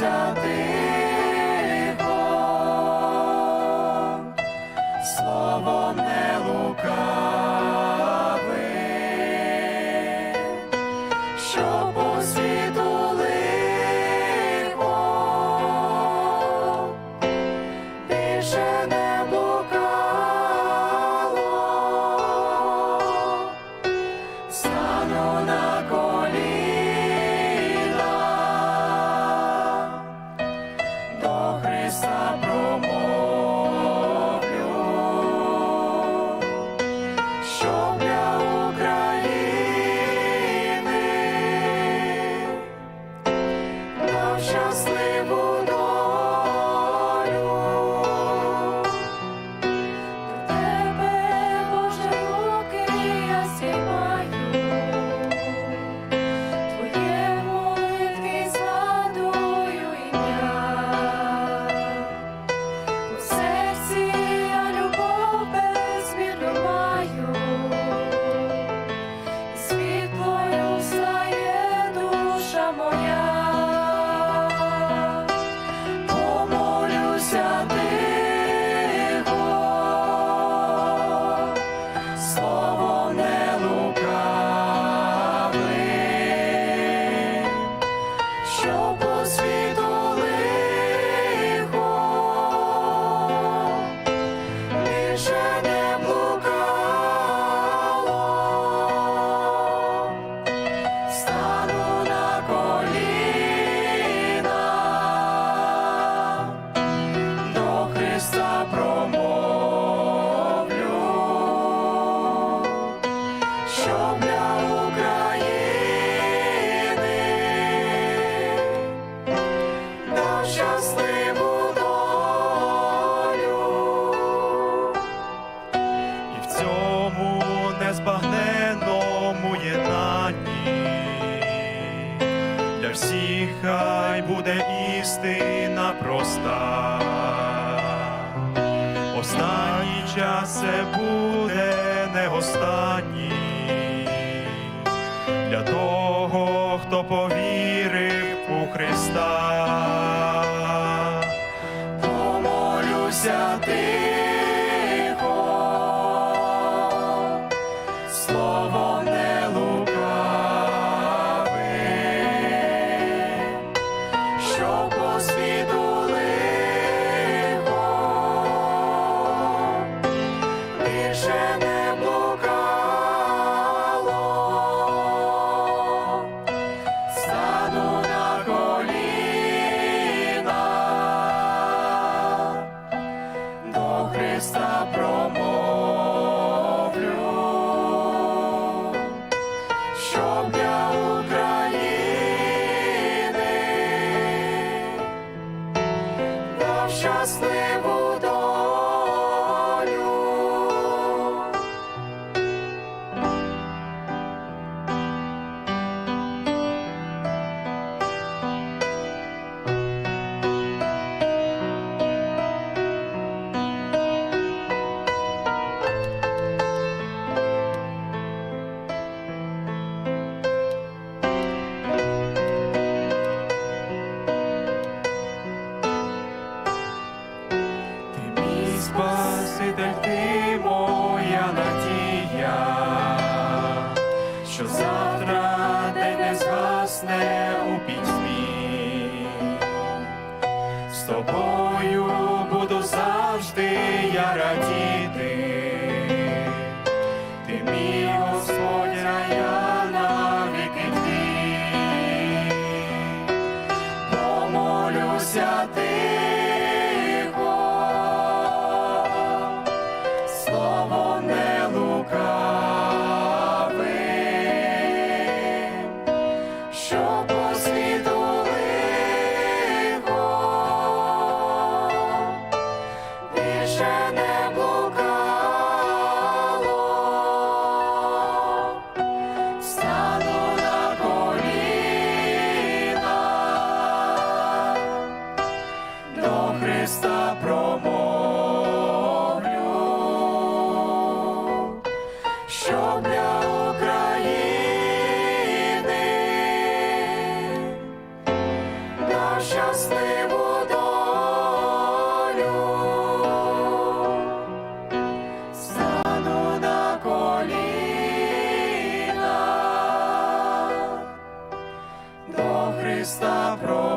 Молимося тихо, слово не. harmonia. для всіх хай буде істина проста, останній час це буде не останній. Для того, хто повірив у Христа, помолюся ти. небо. що завтра день не згасне у пітьмі. З тобою буду завжди я радіти, ти мій sure. está pronto.